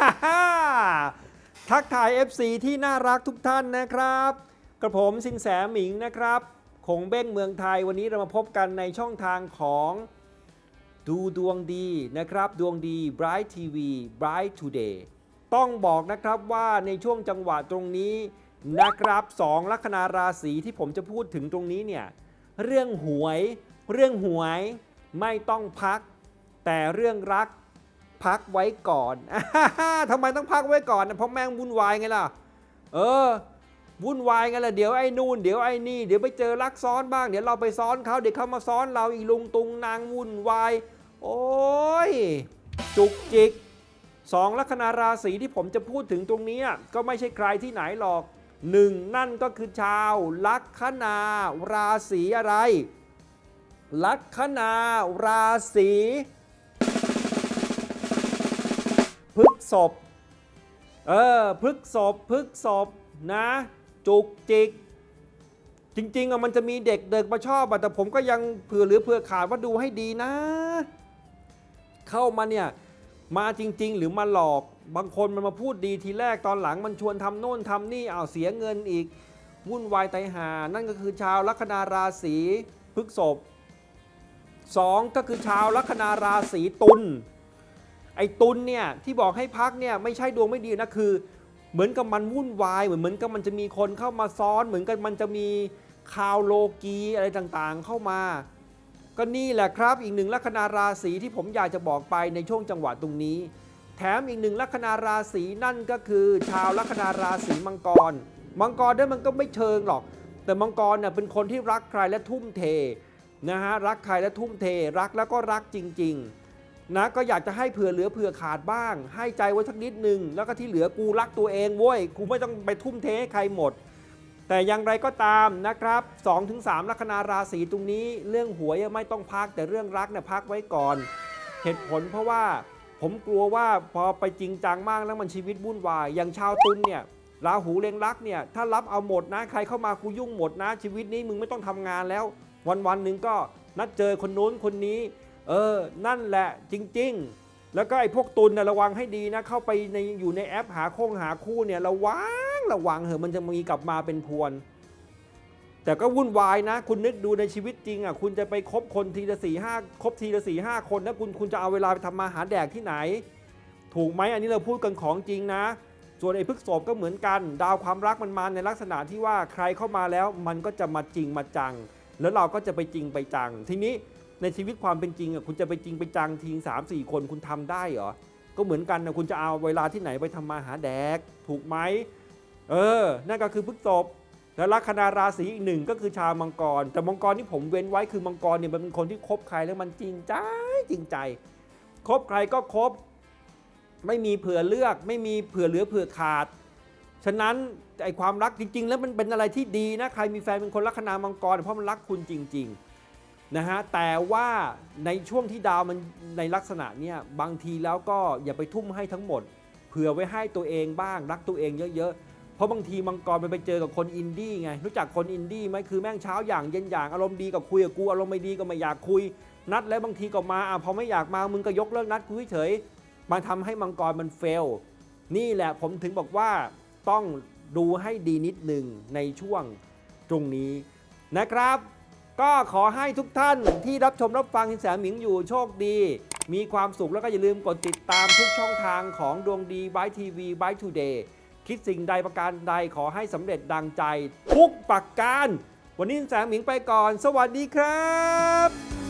ฮ่าฮ่าทักทาย FC ที่น่ารักทุกท่านนะครับ กระผมสินแสหมิงนะครับคงเบ้งเมืองไทยวันนี้เรามาพบกันในช่องทางของดูดวงดีนะครับ ดวงดี Bright TV Bright Today ต้องบอกนะครับว่าในช่วงจังหวะตรงนี้นะครับสองลัคนาราศีที่ผมจะพูดถึงตรงนี้เนี่ยเรื่องหวย เรื่องหวยไม่ต้องพัก แต่เรื่องรัก พักไว้ก่อนทำไมต้องพักไว้ก่อนนะเพราะแม่งวุ่นวายไงล่ะ เออ วุ่นวายไงล่ะ เดี๋ยวไอ้นู่น เดี๋ยวไอ้นี่ เดี๋ยวไปเจอรักซ้อนบ้าง เดี๋ยวเราไปซ้อนเขาเดี๋ยวเขามาซ้อนเราอีลุงตุงนางวุ่นวาย โอ้ย จุกจิกสองลัคนาราศีที่ผมจะพูดถึงตรงนี้ก็ไม่ใช่ใครที่ไหนหรอกหนึ่งนั่นก็คือชาวลัคนาราศีอะไร ลัคนาราศี ษบเออพฤกษบพฤกษบนะ จุกจิก จริง ๆอะมันจะมีเด็กเด็กมาชอบอะแต่ผมก็ยังเผื่อหลือเผื่อขาดว่าดูให้ดีนะ เข้ามาเนี่ยมาจริง ๆ หรือมาหลอกบางคนมันมาพูดดีทีแรกตอนหลังมันชวนทำโน่นทำนี่เอาวเสียเงินอีกวุ่นวายไตหา นั่นก็คือชาวลัคนาราศีพฤกษบสองก็คือชาวลัคนาราศีตุล ไอ้ตุลเนี่ยที่บอกให้พักเนี่ยไม่ใช่ดวงไม่ดีนะคือ เหมือนกับมันวุ่นวายเหมือนเหมือนกับมันจะมีคนเข้ามาซ้อน เหมือนกับมันจะมีข่าวโลกีอะไรต่างๆ เข้ามา ก็นี่แหละครับอีกหนึ่งลัคนาราศีที่ผมอยากจะบอกไปในช่วงจังหวะตรงนี้ แถมอีกหนึ่งลัคนาราศีนั่นก็คือ ชาวลัคนาราศีมังกร มังกรเนี่ยมันก็ไม่เชิงหรอก แต่มังกรเนี่ยเป็นคนที่รักใครและทุ่มเทนะฮะรักใครและทุ่มเทรักแล้วก็รักจริง ๆ นะก็อยากจะให้เผื่อเหลือเผื่อขาดบ้าง ให้ใจไว้สักนิดหนึ่งแล้วก็ที่เหลือกูรักตัวเองเว้ยกูไม่ต้องไปทุ่มเทให้ใครหมด แต่อย่างไรก็ตามนะครับ 2-3 ลัคนาราศีตรงนี้ เรื่องหวยไม่ต้องพักแต่เรื่องรักเนี่ยพักไว้ก่อน เหตุผลเพราะว่าผมกลัวว่าพอไปจริงจังมากแล้วมันชีวิตวุ่นวายอย่างชาวตุลเนี่ยราหูเล็งรักเนี่ยถ้ารับเอาหมดนะใครเข้ามากูยุ่งหมดนะชีวิตนี้มึงไม่ต้องทำงานแล้ว วันวันหนึ่งก็นัดเจอคนโน้นคนนี้ เออ นั่นแหละจริง ๆ แล้วก็ไอ้พวกตุลนะระวังให้ดีนะ เข้าไปในอยู่ในแอปหาคงหาคู่เนี่ยระวังระวังเหอะมันจะมีกลับมาเป็นพวน แต่ก็วุ่นวายนะ คุณนึกดูในชีวิตจริงอะคุณจะไปคบคนทีละสี่ห้าคบทีละสี่ห้าคนแล้วคุณคุณจะเอาเวลาไปทำมาหาแดกที่ไหน ถูกไหมอันนี้เราพูดกันของจริงนะส่วนไอ้พฤกษบก็เหมือนกัน ดาวความรักมันมาในลักษณะที่ว่าใครเข้ามาแล้วมันก็จะมาจริงมาจัง แล้วเราก็จะไปจริงไปจัง ทีนี้ ในชีวิตความเป็นจริงอะคุณจะไปจริงไปจังทีสามสี่คนคุณทำได้เหรอ ก็เหมือนกันนะคุณจะเอาเวลาที่ไหนไปทำมาหาแดก ถูกไหมเออ นั่นก็คือพฤกษบแล้วลัคนาราศีอีกหนึ่งก็คือชาวมังกร แต่มังกรที่ผมเว้นไว้คือมังกรเนี่ยมันเป็นคนที่คบใครแล้วมันจริงใจจริงใจคบใครก็คบ ไม่มีเผื่อเลือก ไม่มีเผื่อเหลือเผื่อขาด ฉะนั้นไอความรักจริง ๆ แล้วมันเป็นอะไรที่ดีนะใครมีแฟนเป็นคนลัคนามังกรเพราะมันรักคุณจริง ๆ นะฮะแต่ว่าในช่วงที่ดาวมันในลักษณะเนี้ยบางทีแล้วก็อย่าไปทุ่มให้ทั้งหมด เผื่อไว้ให้ตัวเองบ้าง รักตัวเองเยอะๆ เพราะบางทีมังกรมันไปเจอกับคนอินดี้ไง รู้จักคนอินดี้ไหมคือแม่งเช้าอย่างเย็นอย่างอารมณ์ดีกับคุยกับกูอารมณ์ไม่ดีก็ไม่อยากคุย นัดแล้วบางทีก็มาอะพอไม่อยากมามึงก็ยกเลิกนัดคุยเฉยมันทำให้มังกรมันเฟลนี่แหละผมถึงบอกว่าต้องดูให้ดีนิดหนึ่งในช่วงตรงนี้นะครับ ก็ขอให้ทุกท่านที่รับชมรับฟังสินแสหมิงอยู่โชคดี มีความสุขแล้วก็อย่าลืมกดติดตามทุกช่องทางของดวงดีบายทีวีบายทูเดย์คิดสิ่งใดประการใดขอให้สำเร็จดังใจ ทุกประการ วันนี้สินแสหมิงไปก่อน สวัสดีครับ